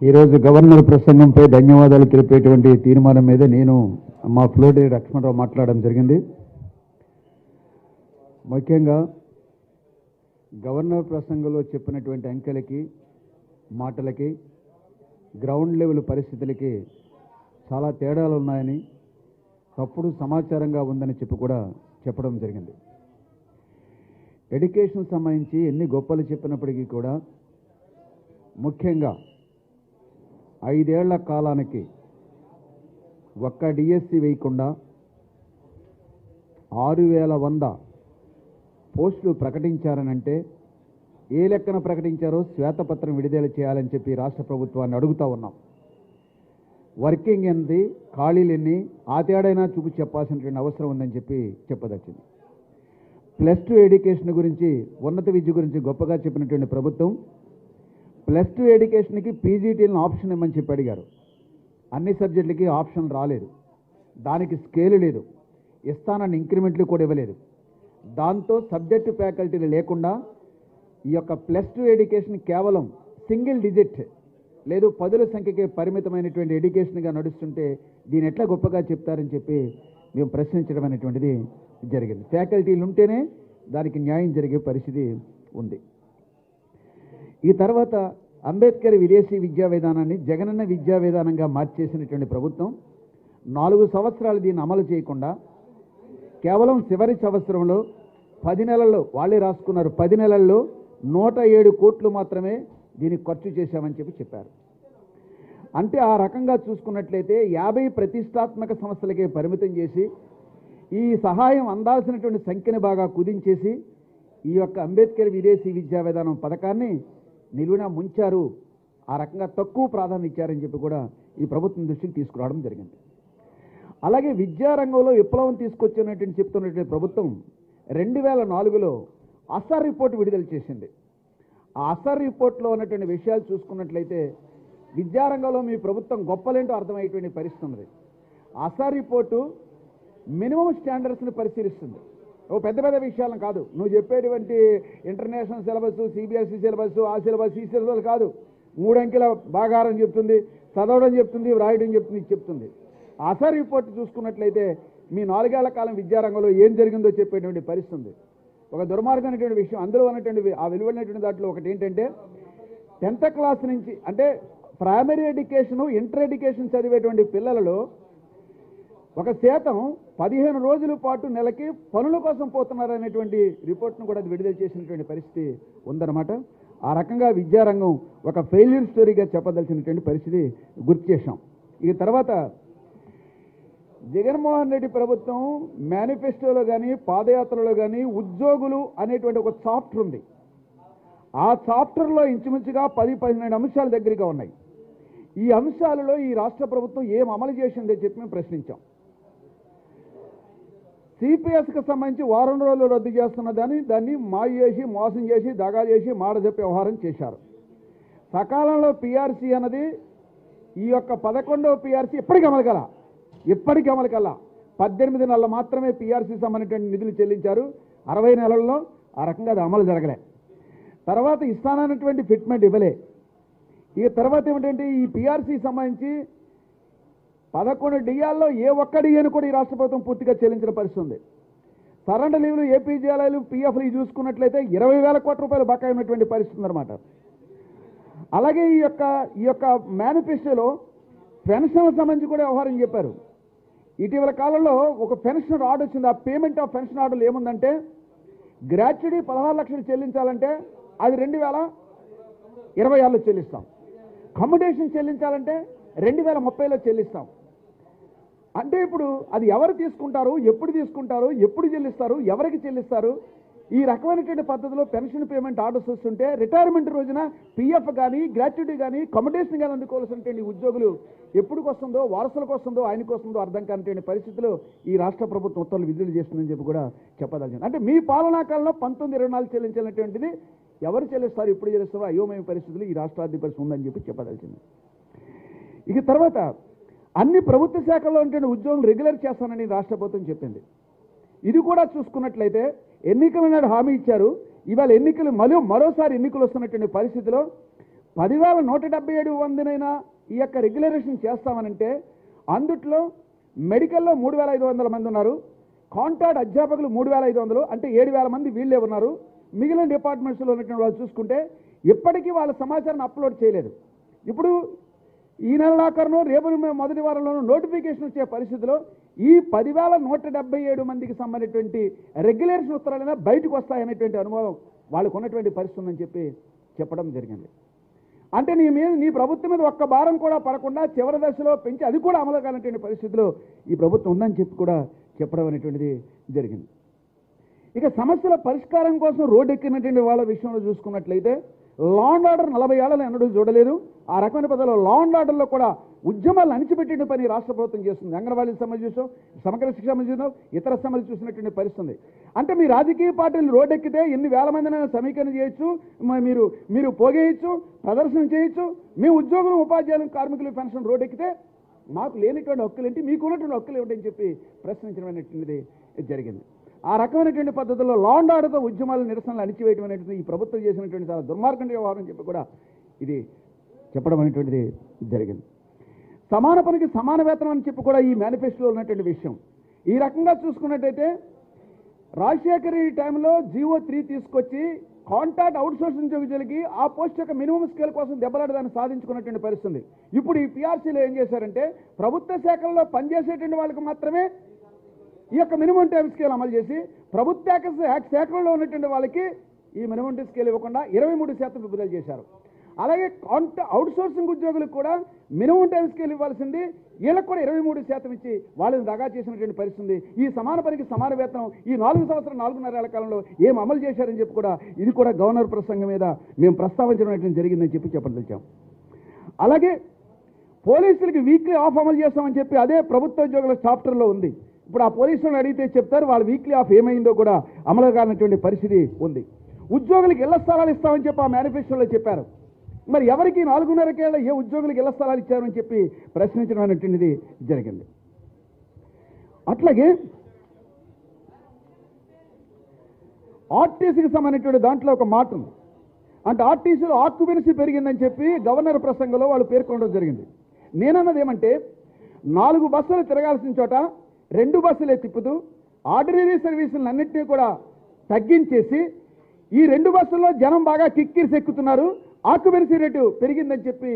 ఈరోజు గవర్నర్ ప్రసంగంపై ధన్యవాదాలు తెలిపేటువంటి తీర్మానం మీద నేను మా ఫ్లోడే లక్ష్మణరావు మాట్లాడడం జరిగింది. ముఖ్యంగా గవర్నర్ ప్రసంగంలో చెప్పినటువంటి అంకెలకి మాటలకి గ్రౌండ్ లెవెల్ పరిస్థితులకి చాలా తేడాలు ఉన్నాయని తప్పుడు సమాచారంగా ఉందని చెప్పి కూడా చెప్పడం జరిగింది. ఎడ్యుకేషన్ సంబంధించి ఎన్ని గొప్పలు చెప్పినప్పటికీ కూడా ముఖ్యంగా ఐదేళ్ళ కాలానికి ఒక్క డిఎస్సి వేయకుండా ఆరు వేల వంద పోస్టులు ప్రకటించారనంటే ఏ లెక్కన ప్రకటించారో శ్వేతపత్రం విడుదల చేయాలని చెప్పి రాష్ట్ర ప్రభుత్వాన్ని అడుగుతూ ఉన్నాం. వర్కింగ్ ఎన్ని ఖాళీలు ఎన్ని ఆ తేడైనా చూపి చెప్పాల్సినటువంటి అవసరం ఉందని చెప్పి చెప్పదచ్చింది ప్లస్ టూ ఎడ్యుకేషన్ గురించి ఉన్నత విద్య గురించి గొప్పగా చెప్పినటువంటి ప్రభుత్వం ప్లస్ టూ ఎడ్యుకేషన్కి పీజీటీలను ఆప్షన్ ఇవ్వమని చెప్పి అడిగారు. అన్ని సబ్జెక్టులకి ఆప్షన్ రాలేదు. దానికి స్కేలు లేదు. ఇస్తానని ఇంక్రిమెంట్లు కూడా ఇవ్వలేదు. దాంతో సబ్జెక్టు ఫ్యాకల్టీలు లేకుండా ఈ యొక్క ప్లస్ టూ ఎడ్యుకేషన్ కేవలం సింగిల్ డిజిట్ లేదు పదుల సంఖ్యకే పరిమితమైనటువంటి ఎడ్యుకేషన్గా నడుస్తుంటే దీని ఎట్లా గొప్పగా చెప్తారని చెప్పి మేము ప్రశ్నించడం అనేటువంటిది జరిగింది. ఫ్యాకల్టీలు ఉంటేనే దానికి న్యాయం జరిగే పరిస్థితి ఉంది. ఈ తర్వాత అంబేద్కర్ విదేశీ విద్యా విధానాన్ని జగనన్న విద్యా విధానంగా మార్చేసినటువంటి ప్రభుత్వం నాలుగు సంవత్సరాలు దీన్ని అమలు చేయకుండా కేవలం చివరి సంవత్సరంలో పది నెలల్లో వాళ్ళే రాసుకున్నారు పది నెలల్లో నూట ఏడు కోట్లు మాత్రమే దీనికి ఖర్చు చేశామని చెప్పి చెప్పారు. అంటే ఆ రకంగా చూసుకున్నట్లయితే యాభై ప్రతిష్టాత్మక సంస్థలకే పరిమితం చేసి ఈ సహాయం అందాల్సినటువంటి సంఖ్యను బాగా కుదించేసి ఈ యొక్క అంబేద్కర్ విదేశీ విద్యా విధానం పథకాన్ని నిలువున ముంచారు ఆ రకంగా తక్కువ ప్రాధాన్యత ఇచ్చారని చెప్పి కూడా ఈ ప్రభుత్వం దృష్టికి తీసుకురావడం జరిగింది. అలాగే విద్యారంగంలో విప్లవం తీసుకొచ్చినటువంటి చెప్తున్నటువంటి ప్రభుత్వం రెండు వేల నాలుగులో అసర్ రిపోర్ట్ విడుదల చేసింది. ఆ అసర్ రిపోర్ట్లో ఉన్నటువంటి విషయాలు చూసుకున్నట్లయితే విద్యారంగంలో మీ ప్రభుత్వం గొప్పలేంటో అర్థమయ్యేటువంటి పరిస్థితి ఉంది అసర్ రిపోర్టు మినిమం స్టాండర్డ్స్ని పరిశీలిస్తుంది. ఓ పెద్ద పెద్ద విషయాలను కాదు. నువ్వు చెప్పేటువంటి ఇంటర్నేషనల్ సిలబస్ సిబిఎస్ఈ సిలబస్ ఆ సిలబస్ ఈ సిలబస్ కాదు. మూడంకెల బాగారం చెప్తుంది చదవడం చెప్తుంది వ్రాయడం చెప్తుంది చెప్తుంది. అసర్ రిపోర్ట్ చూసుకున్నట్లయితే మీ నాలుగేళ్ళ కాలం విద్యారంగంలో ఏం జరిగిందో చెప్పేటువంటి పరిస్థితి ఉంది. ఒక దుర్మార్గమైనటువంటి విషయం అందులో ఉన్నటువంటి ఆ వెలువడినటువంటి దాంట్లో ఒకటి ఏంటంటే టెన్త్ క్లాస్ నుంచి అంటే ప్రైమరీ ఎడ్యుకేషను ఇంటర్ ఎడ్యుకేషన్ చదివేటువంటి పిల్లలలో ఒక శాతం పదిహేను రోజుల పాటు నెలకి పనుల కోసం పోతున్నారు అనేటువంటి రిపోర్ట్ను కూడా అది విడుదల చేసినటువంటి పరిస్థితి ఉందన్నమాట. ఆ రకంగా విద్యారంగం ఒక ఫెయిల్యూర్ స్టోరీగా చెప్పదలసినటువంటి పరిస్థితి గుర్తు చేశాం. ఇక తర్వాత జగన్మోహన్ రెడ్డి ప్రభుత్వం మేనిఫెస్టోలో కానీ పాదయాత్రలో కానీ ఉద్యోగులు అనేటువంటి ఒక చాప్టర్ ఉంది. ఆ చాప్టర్లో ఇంచుమించుగా పది పదిహేను అంశాల దగ్గరగా ఉన్నాయి. ఈ అంశాలలో ఈ రాష్ట్ర ప్రభుత్వం ఏం అమలు చేసిందని చెప్పి మేము ప్రశ్నించాం. సిపిఎస్కి సంబంధించి వారం రోజులు రద్దు చేస్తున్న దాన్ని దాన్ని మాయ చేసి మోసం చేసి దగా చేసి మాట వ్యవహారం చేశారు. సకాలంలో పిఆర్సీ అన్నది ఈ యొక్క పదకొండవ పిఆర్సీ ఎప్పటికి అమలు కల. ఇప్పటికి అమలు కల. పద్దెనిమిది నెలలు మాత్రమే పిఆర్సీ సంబంధించిన నిధులు చెల్లించారు. అరవై నెలల్లో ఆ రకంగా అది అమలు జరగలే. తర్వాత ఇస్తానన్నటువంటి ఫిట్మెంట్ ఇవ్వలే. ఇక తర్వాత ఏమిటంటే ఈ పిఆర్సీ సంబంధించి పదకొండు డియాల్లో ఏ ఒక్క డిఏను కూడా ఈ రాష్ట్ర ప్రభుత్వం పూర్తిగా చెల్లించిన పరిస్థితి ఉంది. సరెండర్ లీవ్లు ఏపీజీఎల్ఐలు పిఎఫ్లు చూసుకున్నట్లయితే ఇరవై వేల కోట్ల రూపాయలు బకాయి ఉన్నటువంటి పరిస్థితి అనమాట అలాగే ఈ యొక్క ఈ యొక్క మేనిఫెస్టోలో పెన్షన్లకు సంబంధించి కూడా వ్యవహారం చెప్పారు. ఇటీవల కాలంలో ఒక పెన్షన్ ఆర్డర్ వచ్చింది. ఆ పేమెంట్ ఆఫ్ పెన్షన్ ఆర్డర్లు ఏముందంటే గ్రాట్యుటీ పదహారు లక్షలు చెల్లించాలంటే అది రెండు వేల ఇరవై ఆరులో చెల్లిస్తాం. కమ్యూటేషన్ చెల్లించాలంటే రెండు వేల ముప్పైలో చెల్లిస్తాం. అంటే ఇప్పుడు అది ఎవరు తీసుకుంటారు ఎప్పుడు తీసుకుంటారు ఎప్పుడు చెల్లిస్తారు ఎవరికి చెల్లిస్తారు? ఈ రకమైనటువంటి పద్ధతిలో పెన్షన్ పేమెంట్ ఆర్డర్స్ వస్తుంటే రిటైర్మెంట్ రోజున పిఎఫ్ కానీ గ్రాట్యుటీ కానీ కమ్యూటేషన్ కానీ అందుకోవాల్సినటువంటి ఉద్యోగులు ఎప్పుడు వస్తుందో వారసులకు వస్తుందో ఆయనకు వస్తుందో అర్థం కానిటువంటి పరిస్థితిలో ఈ రాష్ట్ర ప్రభుత్వం ఉత్తర్వులు విడుదల చేస్తుందని చెప్పి కూడా చెప్పదలిచింది. అంటే మీ పాలనా కాలంలో పంతొమ్మిది ఇరవై నాలుగు చెల్లించాలనేటువంటిది ఎవరు చెల్లిస్తారు ఎప్పుడు చెల్లిస్తారో అయోమయ పరిస్థితులు ఈ రాష్ట్ర ఉందని చెప్పి చెప్పదలిచింది. ఇక తర్వాత అన్ని ప్రభుత్వ శాఖల్లో ఉంటే ఉద్యోగులు రెగ్యులర్ చేస్తానని రాష్ట్ర ప్రభుత్వం చెప్పింది. ఇది కూడా చూసుకున్నట్లయితే ఎన్నికల నాడు హామీ ఇచ్చారు. ఇవాళ ఎన్నికలు మరో మరోసారి ఎన్నికలు వస్తున్నటువంటి పరిస్థితిలో పదివేల నూట డెబ్బై ఏడు మందినైనా ఈ యొక్క రెగ్యులరేషన్ చేస్తామనంటే అందుట్లో మెడికల్లో మూడు వేల ఐదు వందల మంది ఉన్నారు. కాంట్రాక్ట్ అధ్యాపకులు మూడు వేల ఐదు వందలు అంటే ఏడు వేల మంది వీళ్ళే ఉన్నారు. మిగిలిన డిపార్ట్మెంట్స్లో ఉన్నటువంటి వాళ్ళు చూసుకుంటే ఇప్పటికీ వాళ్ళ సమాచారాన్ని అప్లోడ్ చేయలేదు. ఇప్పుడు ఈ నెల రేపు మొదటి వారంలోనూ నోటిఫికేషన్ వచ్చే పరిస్థితిలో ఈ పదివేల నూట డెబ్బై ఏడు మందికి సంబంధించినటువంటి రెగ్యులేషన్ ఉత్తరాలైనా బయటకు వస్తాయనేటువంటి అనుభవం వాళ్ళకు ఉన్నటువంటి పరిస్థితి ఉందని చెప్పి చెప్పడం జరిగింది. అంటే నీ మీద నీ ప్రభుత్వం మీద ఒక్క భారం కూడా పడకుండా చివరి దశలో పెంచి అది కూడా అమలు కానటువంటి పరిస్థితిలో ఈ ప్రభుత్వం ఉందని చెప్పి కూడా చెప్పడం అనేటువంటిది జరిగింది. ఇక సమస్యల పరిష్కారం కోసం రోడ్డు ఎక్కినటువంటి వాళ్ళ విషయంలో చూసుకున్నట్లయితే లాండ్ ఆర్డర్ నలభై ఏళ్ళని ఎన్నడూ చూడలేదు. ఆ రకమైన పదాలు లాండ్ ఆర్డర్లో కూడా ఉద్యమాలు అణిచిపెట్టిన పని రాష్ట్ర ప్రభుత్వం చేస్తుంది. అంగన్వాడీకి సమస్య చూసాం సమగ్ర శిక్ష సమస్య చూసాం ఇతర సమస్యలు చూసినటువంటి పరిస్థితుంది. అంటే మీ రాజకీయ పార్టీలు రోడ్డు ఎక్కితే ఎన్ని వేల మందినైనా సమీకరణ చేయొచ్చు మీరు మీరు పోగేయచ్చు ప్రదర్శన చేయొచ్చు. మీ ఉద్యోగులు ఉపాధ్యాయులు కార్మికులు పెన్షన్ రోడ్డు ఎక్కితే మాకు లేనిటువంటి హక్కులు ఏంటి? మీకు ఉన్నటువంటి హక్కులు ఏమిటని చెప్పి ప్రశ్నించడం జరిగింది. ఆ రకమైనటువంటి పద్ధతుల్లో లాండాడతో ఉద్యమాలు నిరసనలు అణిచివేయటం అనేటువంటి ఈ ప్రభుత్వం చేసినటువంటి చాలా దుర్మార్గం వ్యవహారం చెప్పి కూడా ఇది చెప్పడం అనేటువంటిది జరిగింది. సమాన పనికి సమాన వేతనం అని చెప్పి కూడా ఈ మేనిఫెస్టోలో ఉన్నటువంటి విషయం. ఈ రకంగా చూసుకున్నట్టయితే రాజశేఖర్ ఈ టైంలో జీవో త్రీ తీసుకొచ్చి కాంట్రాక్ట్ అవుట్సోర్సింగ్ జరిగి ఆ పోస్ట్ యొక్క మినిమం స్కేల్ కోసం దెబ్బలాడి దాన్ని సాధించుకున్నటువంటి పరిస్థితి ఇప్పుడు ఈ పిఆర్సీలో ఏం చేశారంటే ప్రభుత్వ శాఖల్లో పనిచేసేటువంటి వాళ్ళకి మాత్రమే ఈ యొక్క మినిమం టైం స్కేల్ అమలు చేసి ప్రభుత్వ శాఖ- శాఖల్లో ఉన్నటువంటి వాళ్ళకి ఈ మినిమం టైం స్కేల్ ఇవ్వకుండా ఇరవై మూడు శాతం విడుదల చేశారు. అలాగే కాంట అవుట్ సోర్సింగ్ ఉద్యోగులకు కూడా మినిమం టైం స్కేల్ ఇవ్వాల్సింది. వీళ్ళకి కూడా ఇరవై మూడు శాతం ఇచ్చి వాళ్ళని దగా చేసినటువంటి పరిస్థితి ఈ సమాన పనికి సమాన వేతనం ఈ నాలుగు సంవత్సరం నాలుగున్నర ఏళ్ళ కాలంలో ఏం అమలు చేశారని చెప్పి కూడా ఇది కూడా గవర్నర్ ప్రసంగం మీద మేము ప్రస్తావించడం జరిగిందని చెప్పి చెప్పదలిచాం అలాగే పోలీసులకి వీక్లీ ఆఫ్ అమలు చేస్తామని చెప్పి అదే ప్రభుత్వ ఉద్యోగుల చాప్టర్లో ఉంది. ఇప్పుడు ఆ పోలీసులను అడిగితే చెప్తారు వాళ్ళ వీక్లీ ఆఫ్ ఏమైందో కూడా అమలు కానటువంటి పరిస్థితి ఉంది. ఉద్యోగులకు ఇళ్ళ స్థలాలు ఇస్తామని చెప్పి ఆ మేనిఫెస్టోలో చెప్పారు. మరి ఎవరికి నాలుగున్నరకేళ్ళ ఏ ఉద్యోగులకు ఇళ్ళ స్థలాలు ఇచ్చారని చెప్పి ప్రశ్నించడం అనేటువంటిది జరిగింది. అట్లాగే ఆర్టీసీకి సంబంధించిన దాంట్లో ఒక మాట ఉంది. అంటే ఆర్టీసీలో ఆక్యుపెన్సీ పెరిగిందని చెప్పి గవర్నర్ ప్రసంగంలో వాళ్ళు పేర్కొనడం జరిగింది. నేనన్నది ఏమంటే నాలుగు బస్సులు తిరగాల్సిన చోట రెండు బస్సులే తిప్పుతూ ఆర్డినరీ సర్వీసులను అన్నింటినీ కూడా తగ్గించేసి ఈ రెండు బస్సుల్లో జనం బాగా కిక్కిరిసి ఎక్కుతున్నారు. ఆక్యుపెన్సీ రేటు పెరిగిందని చెప్పి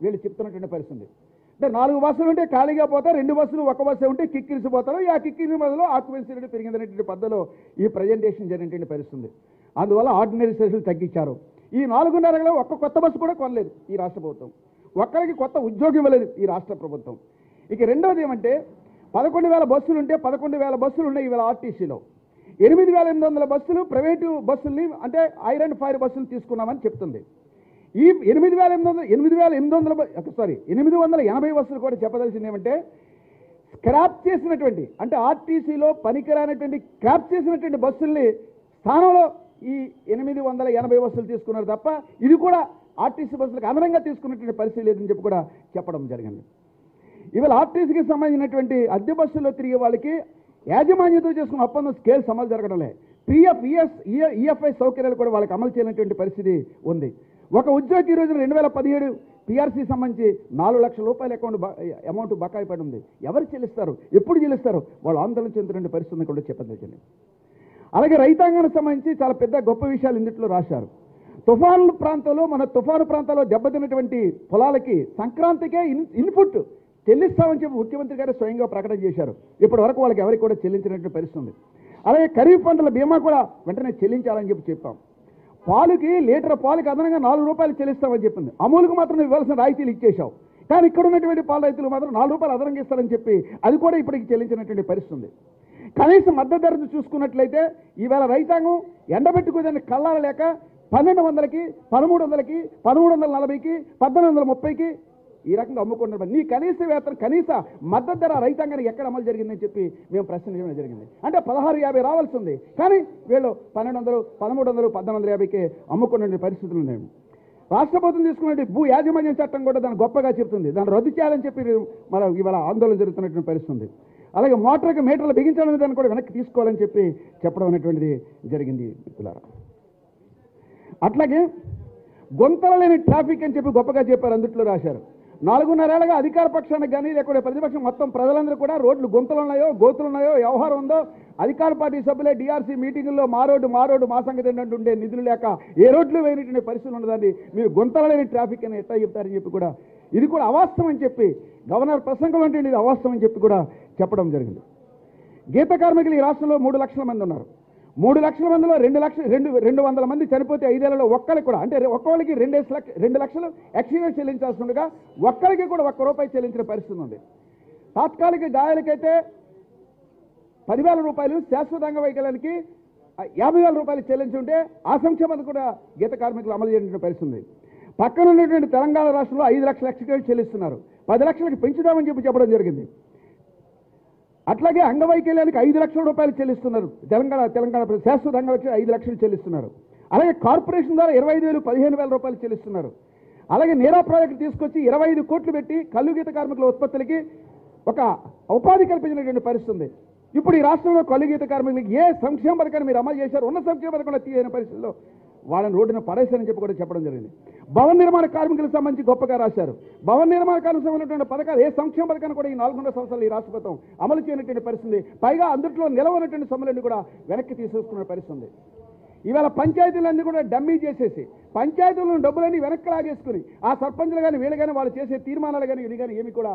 వీళ్ళు చెప్తున్నటువంటి పరిస్థితి. అంటే నాలుగు బస్సులు ఉంటే ఖాళీగా పోతారు రెండు బస్సులు ఒక బస్సు ఉంటే కిక్కిరిసిపోతారు ఈ ఆ కిక్కిరి బదులు ఆక్యుపెన్సీ రేటు పెరిగిందనేటువంటి పద్ధతిలో ఈ ప్రజెంటేషన్ జరిగినటువంటి పరిస్థితుంది అందువల్ల ఆర్డినరీ సర్వీసులు తగ్గించారు. ఈ నాలుగున్నరలో ఒక్క కొత్త బస్సు కూడా కొనలేదు ఈ రాష్ట్ర ప్రభుత్వం. ఒక్కరికి కొత్త ఉద్యోగం ఇవ్వలేదు ఈ రాష్ట్ర ప్రభుత్వం. ఇక రెండవది ఏమంటే పదకొండు వేల బస్సులు ఉంటే పదకొండు వేల బస్సులు ఉన్నాయి ఇవాళ ఆర్టీసీలో. ఎనిమిది వేల ఎనిమిది వందల బస్సులు ప్రైవేటు బస్సుల్ని అంటే ఐరన్ ఫైర్ బస్సులు తీసుకున్నామని చెప్తుంది. ఈ ఎనిమిది వేల ఎనిమిది వందల ఎనిమిది వేల ఎనిమిది వందల సారీ ఎనిమిది వందల ఎనభై బస్సులు కూడా చెప్పదలసింది ఏమంటే స్క్రాప్ చేసినటువంటి అంటే ఆర్టీసీలో పనికిరానటువంటి క్రాప్ చేసినటువంటి బస్సుల్ని స్థానంలో ఈ ఎనిమిది వందల ఎనభై బస్సులు తీసుకున్నారు తప్ప ఇది కూడా ఆర్టీసీ బస్సులకు అదనంగా తీసుకున్నటువంటి పరిస్థితి లేదని చెప్పి కూడా చెప్పడం జరిగింది. ఇవాళ ఆర్టీసీకి సంబంధించినటువంటి అద్దె బస్సుల్లో తిరిగే వాళ్ళకి యాజమాన్యంతో చేసుకున్న ఒప్పందం స్కేల్స్ అమలు జరగడంలే. పిఎఫ్ ఈఎస్ ఈఎఫ్ఐ సౌకర్యాలు కూడా వాళ్ళకి అమలు చేయనటువంటి పరిస్థితి ఉంది. ఒక ఉద్యోగి రోజున రెండు వేల పదిహేడు పిఆర్సీ సంబంధించి నాలుగు లక్షల రూపాయల అకౌంట్ అమౌంట్ బకాయి పడి ఉంది. ఎవరు చెల్లిస్తారు? ఎప్పుడు చెల్లిస్తారు? వాళ్ళు ఆందోళన చెందుతున్న పరిస్థితిని కూడా చెప్పదలిచింది అలాగే రైతాంగానికి సంబంధించి చాలా పెద్ద గొప్ప విషయాలు ఇందుట్లో రాశారు. తుఫాను ప్రాంతంలో మన తుఫాను ప్రాంతాల్లో దెబ్బతిన్నటువంటి పొలాలకి సంక్రాంతికే ఇన్ ఇన్పుట్ చెల్లిస్తామని చెప్పి ముఖ్యమంత్రి గారు స్వయంగా ప్రకటన చేశారు. ఇప్పటి వరకు వాళ్ళకి ఎవరికి కూడా చెల్లించినటువంటి పరిస్థితి ఉంది. అలాగే ఖరీఫ్ పంటల బీమా కూడా వెంటనే చెల్లించాలని చెప్పి చెప్పాం. పాలుకి లీటర్ పాలుకి అదనంగా నాలుగు రూపాయలు చెల్లిస్తామని చెప్పింది. అమూలుకు మాత్రం ఇవ్వాల్సిన రాయితీలు ఇచ్చేశావు. కానీ ఇక్కడ ఉన్నటువంటి పాల రైతులు మాత్రం నాలుగు రూపాయలు అదనంగా ఇస్తారని చెప్పి అది కూడా ఇప్పటికి చెల్లించినటువంటి పరిస్థితి ఉంది. కనీసం మద్దతు ధరను చూసుకున్నట్లయితే ఈవేళ రైతాంగం ఎండబెట్టుకోదాన్ని కళ్ళాల లేక పన్నెండు వందలకి పదమూడు వందలకి పదమూడు వందల నలభైకి పద్దెనిమిది వందల ముప్పైకి ఈ రకంగా అమ్ముకుంటున్నారు నీ కనీస వేతన కనీస మద్దతు ధర రైతాంగానికి ఎక్కడ అమలు జరిగిందని చెప్పి మేము ప్రశ్నించడం జరిగింది. అంటే పదహారు యాభై రావాల్సి ఉంది. కానీ వీళ్ళు పన్నెండు వందలు పదమూడు వందలు పద్దెనిమిది వందల యాభైకి అమ్ముకున్నటువంటి పరిస్థితులు ఉన్నాయి. రాష్ట్ర ప్రభుత్వం తీసుకునే భూ యాజమాన్యం చట్టం కూడా దాన్ని గొప్పగా చెప్తుంది. దాన్ని రద్దు చేయాలని చెప్పి మన ఇవాళ ఆందోళన జరుగుతున్నటువంటి పరిస్థితి ఉంది. అలాగే మోటార్కి మీటర్లు బిగించాలని దాన్ని కూడా వెనక్కి తీసుకోవాలని చెప్పి చెప్పడం అనేటువంటిది జరిగింది మిత్రులారా. అట్లాగే గొంతల లేని ట్రాఫిక్ అని చెప్పి గొప్పగా చెప్పారు అందుట్లో రాశారు. నాలుగున్నరేళ్ళగా అధికార పక్షానికి కానీ లేకుంటే ప్రతిపక్షం మొత్తం ప్రజలందరూ కూడా రోడ్లు గుంతలు ఉన్నాయో గోతులు ఉన్నాయో వ్యవహారం ఉందో అధికార పార్టీ సభ్యులే డిఆర్సీ మీటింగుల్లో మా రోడ్డు మా రోడ్డు మా సంగతి ఏంటంటే ఉండే నిధులు లేక ఏ రోడ్లు వేయనటువంటి పరిస్థితులు ఉండదండి. మీరు గుంతలు లేని ట్రాఫిక్ అని ఎట్లా చెప్తారని చెప్పి కూడా ఇది కూడా అవాస్తవం అని చెప్పి గవర్నర్ ప్రసంగం అంటే ఇది అవాస్తవం అని చెప్పి కూడా చెప్పడం జరిగింది. గీత కార్మికులు ఈ రాష్ట్రంలో మూడు లక్షల మంది ఉన్నారు. మూడు లక్షల మందిలో రెండు లక్షలు రెండు రెండు వందల మంది చనిపోతే ఐదేళ్ళలో ఒక్కరికి కూడా అంటే ఒక్కరికి రెండేసి లక్ష రెండు లక్షలు ఎక్స్గ్రేస్ చెల్లించాల్సి ఉండగా ఒక్కరికి కూడా ఒక్క రూపాయి చెల్లించిన పరిస్థితి ఉంది. తాత్కాలిక గాయాలకైతే పదివేల రూపాయలు శాశ్వత అంగవైకల్యానికి యాభై వేల రూపాయలు చెల్లించి ఉంటే ఆ సంక్షేమత కూడా గీత కార్మికులు అమలు చేయడం పరిస్థితి ఉంది. పక్కన ఉన్నటువంటి తెలంగాణ రాష్ట్రంలో ఐదు లక్షల ఎక్స్గ్రేస్ చెల్లిస్తున్నారు. పది లక్షలకు పెంచుదామని చెప్పి చెప్పడం జరిగింది. అట్లాగే అంగవైకల్యానికి ఐదు లక్షల రూపాయలు చెల్లిస్తున్నారు. తెలంగాణ తెలంగాణ శాశ్వత అంగవైకల్యం ఐదు లక్షలు చెల్లిస్తున్నారు. అలాగే కార్పొరేషన్ ద్వారా ఇరవై ఐదు వేలు పదిహేను వేల రూపాయలు చెల్లిస్తున్నారు. అలాగే నీరా ప్రాజెక్టు తీసుకొచ్చి ఇరవై ఐదు కోట్లు పెట్టి కల్లుగీత కార్మికుల ఉత్పత్తులకి ఒక ఉపాధి కల్పించినటువంటి పరిస్థితి ఉంది. ఇప్పుడు ఈ రాష్ట్రంలో కల్లుగీత కార్మికులకి ఏ సంక్షేమ పథకాన్ని మీరు అమలు చేశారు ఉన్న సంక్షేమ పథకంలో తీయని పరిస్థితుల్లో వాళ్ళని రోడ్డున పడేశారని చెప్పి కూడా చెప్పడం జరిగింది. భవన నిర్మాణ కార్మికులకు సంబంధించి గొప్పగా రాశారు. భవన నిర్మాణ కార్మికులకు సంబంధించినటువంటి పథకాలు ఏ సంక్షేమ పథకాన్ని కూడా ఈ నాలుగున్నర సంవత్సరాలు ఈ రాష్ట్ర ప్రభుత్వం అమలు చేయనటువంటి పరిస్థితి పైగా అందుట్లో నిలవనటువంటి సొమ్ములన్నీ కూడా వెనక్కి తీసుకున్న పరిస్థితి ఇవాళ పంచాయతీలన్నీ కూడా డమ్మీ చేసేసి పంచాయతీలను డబ్బులన్నీ వెనక్కి లాగేసుకుని ఆ సర్పంచులు కానీ వీళ్ళు కానీ వాళ్ళు చేసే తీర్మానాలు కానీ ఇది కానీ ఏమి కూడా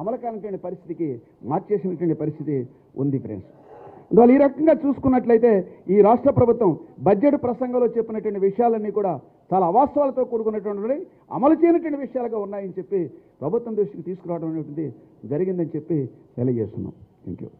అమలు కానటువంటి పరిస్థితికి మార్చేసినటువంటి పరిస్థితి ఉంది ఫ్రెండ్స్. అందువల్ల ఈ రకంగా చూసుకున్నట్లయితే ఈ రాష్ట్ర ప్రభుత్వం బడ్జెట్ ప్రసంగంలో చెప్పినటువంటి విషయాలన్నీ కూడా చాలా అవాస్తవాలతో కూడుకున్నటువంటి అమలు చేయనటువంటి విషయాలుగా ఉన్నాయని చెప్పి ప్రభుత్వం దృష్టికి తీసుకురావడం అనేటువంటిది జరిగిందని చెప్పి తెలియజేస్తున్నాం. Thank you